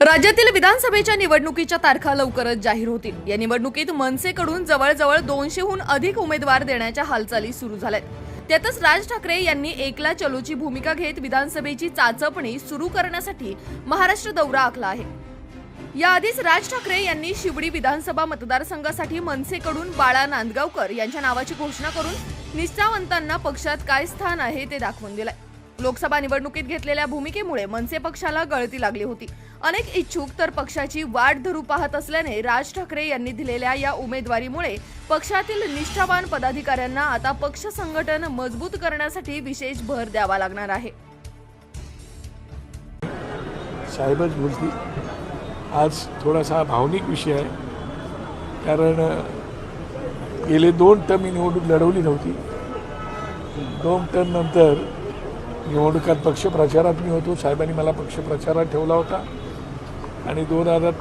राज्यातील विधानसभेच्या निवडणुकीच्या तारखा लवकरच जाहीर होतील. या निवडणुकीत मनसेकडून जवळजवळ दोनशेहून अधिक उमेदवार देण्याच्या हालचाली सुरू झाल्यात. त्यातच राज ठाकरे यांनी एकला चलोची भूमिका घेत विधानसभेची चाचपणी सुरू करण्यासाठी महाराष्ट्र दौरा आखला आहे. याआधीच राज ठाकरे यांनी शिवडी विधानसभा मतदारसंघासाठी मनसेकडून बाळा नांदगावकर यांच्या नावाची घोषणा करून निष्ठावंतांना पक्षात काय स्थान आहे ते दाखवून दिलंय. लोकसभा निवडणुकीत घेतलेल्या भूमिकेमुळे मनसे पक्षाला गळती लागली होती. अनेक इच्छुक तर पक्षाची वाट धरू पाहत असल्याने राज ठाकरे यांनी दिलेल्या या उमेदवारीमुळे पक्षातील निष्ठावान पदाधिकाऱ्यांना आता पक्ष संघटन मजबूत करण्यासाठी विशेष भर द्यावा लागणार आहे. साहेबच बोलतील आज थोडासा भावनिक विषय आहे. कारण गेले दोन टर्म मी निवडणूक लढवली नव्हती. दोन टर्म नंतर निवडणुकात पक्षप्रचारात मी होतो. साहेबांनी मला पक्षप्रचारात ठेवला होता. आणि दोन हजार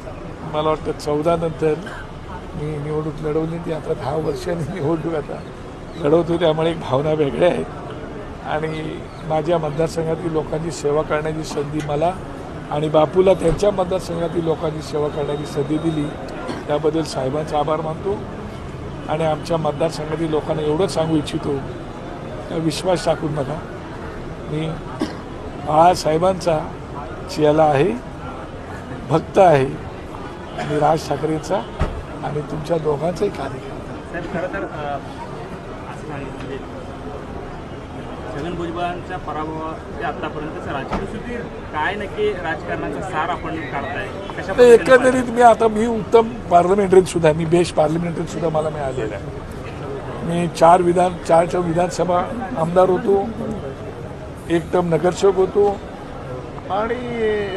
मला वाटतं चौदा नंतर मी निवडणूक लढवली. ती आता दहा वर्षांनी निवडणूक आता लढवतो. त्यामुळे एक भावना वेगळ्या आहेत. आणि माझ्या मतदारसंघातील लोकांची सेवा करण्याची संधी मला आणि बापूला त्यांच्या मतदारसंघातील लोकांची सेवा करण्याची संधी दिली. त्याबद्दल साहेबांचा आभार मानतो. आणि आमच्या मतदारसंघातील लोकांना एवढंच सांगू इच्छितो. विश्वास टाकून बघा. मी बाळासाहेबांचा चेला आहे भक्त आहे. आणि राज ठाकरेंचा आणि तुमच्या दोघांचाही खरं तर सांगितलं म्हणजे छगन भुजबळांच्या पराभवाचे आतापर्यंतचं राजकीय काय नक्की राजकारणाचा सार आपण काढताय? एकंदरीत मी आता मी उत्तम पार्लमेंटरीत सुद्धा मी बेस्ट पार्लमेंटरीत सुद्धा मला मिळालेलं आहे. मी चार विधान चारच्या विधानसभा आमदार होतो. एक टर्म नगरसेवक होतो. आणि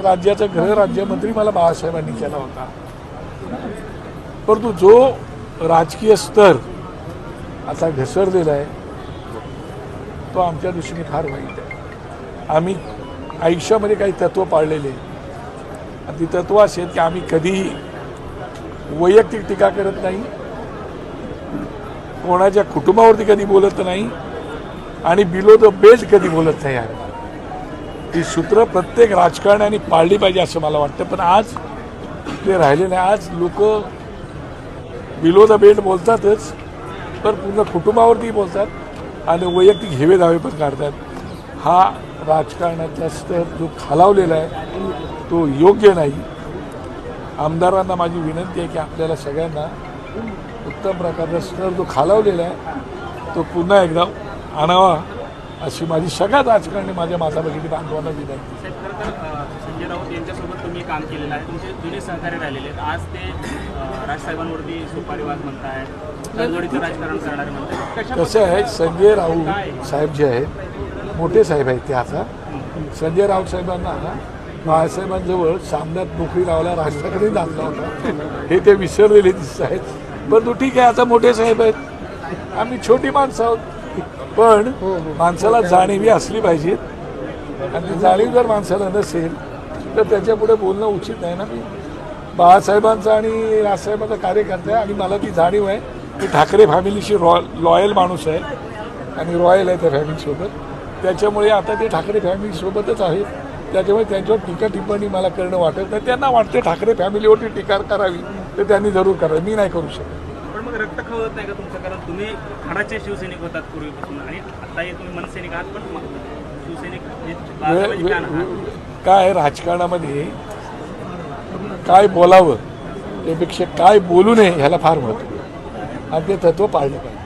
राज्याचा गृहराज्यमंत्री मला बाळासाहेबांनी केला होता. परंतु जो राजकीय स्तर आता घसरलेला आहे तो आमच्या दृष्टीने फार वाईट आहे. आम्ही आयुष्यामध्ये काही तत्त्व पाळलेले आणि ती तत्व अशी आहेत की आम्ही कधीही वैयक्तिक टीका करत नाही. कोणाच्या कुटुंबावरती कधी बोलत नाही. आणि बिलो द बेल्ट कधी बोलत नाही आहे ती सूत्र प्रत्येक राजकारण्याने पाळली पाहिजे असं मला वाटतं. पण आज ते राहिले नाही. आज लोक बिलो द बेल्ट बोलतातच पण पूर्ण कुटुंबावरती बोलतात आणि वैयक्तिक हेवे दावे पण काढतात. हा राजकारणाचा स्तर जो खालावलेला आहे तो योग्य नाही. आमदारांना माझी विनंती आहे की आपल्याला सगळ्यांना उत्तम प्रकारचा स्तर जो खालावलेला आहे तो पुन्हा एकदा आणावा अशी माझी सगळ्यात राजकारणी माझ्या माता भगिनी बांधवांना विनंती संजय राऊत यांच्यासोबत तुम्ही काम केलेलं आहे. तुमचे जुने सहकारी राहिलेले आहेत. आज ते राजसाहेबांवरती सुपारीवाद तडजोडीचं राजकारण करणारे कसं आहे संजय राऊत साहेब जे आहेत मोठे साहेब आहेत ते आता. संजय राऊत साहेबांना बाळासाहेबांजवळ सामन्यात नोकरी लावायला राज ठाकरे घातला होता. हे ते विसरलेले दिसत आहेत. परंतु ठीक आहे आता मोठे साहेब आहेत. आम्ही छोटी माणसं आहोत. पण माणसाला जाणीवी असली पाहिजेत आणि ती जाणीव जर माणसाला नसेल तर त्याच्या पुढे बोलणं उचित नाही ना मी. बाळासाहेबांचा आणि राजसाहेबांचा कार्यकर्ता आहे आणि मला ती जाणीव आहे की ठाकरे फॅमिलीशी रॉ लॉयल माणूस आहे आणि रॉयल आहे त्या फॅमिलीसोबत. त्याच्यामुळे आता ते ठाकरे फॅमिलीसोबतच आहेत. त्याच्यामुळे त्यांच्यावर टीका टिप्पणी मला करणं वाटत नाही. त्यांना वाटते ठाकरे फॅमिलीवरती टीका करावी तर त्यांनी जरूर करावी. मी नाही करू शकत. रक्त खवत नाही का तुमचं? कारण तुम्ही खडाचे शिवसैनिक होतात पूर्वीपासून आणि आताही तुम्ही मनसैनिक आहात पण शिवसैनिक काय राजकारणामध्ये? काय बोलावं? त्यापेक्षा काय बोलू नये ह्याला फार महत्त्व. आणि ते तत्व पाळलं पाहिजे.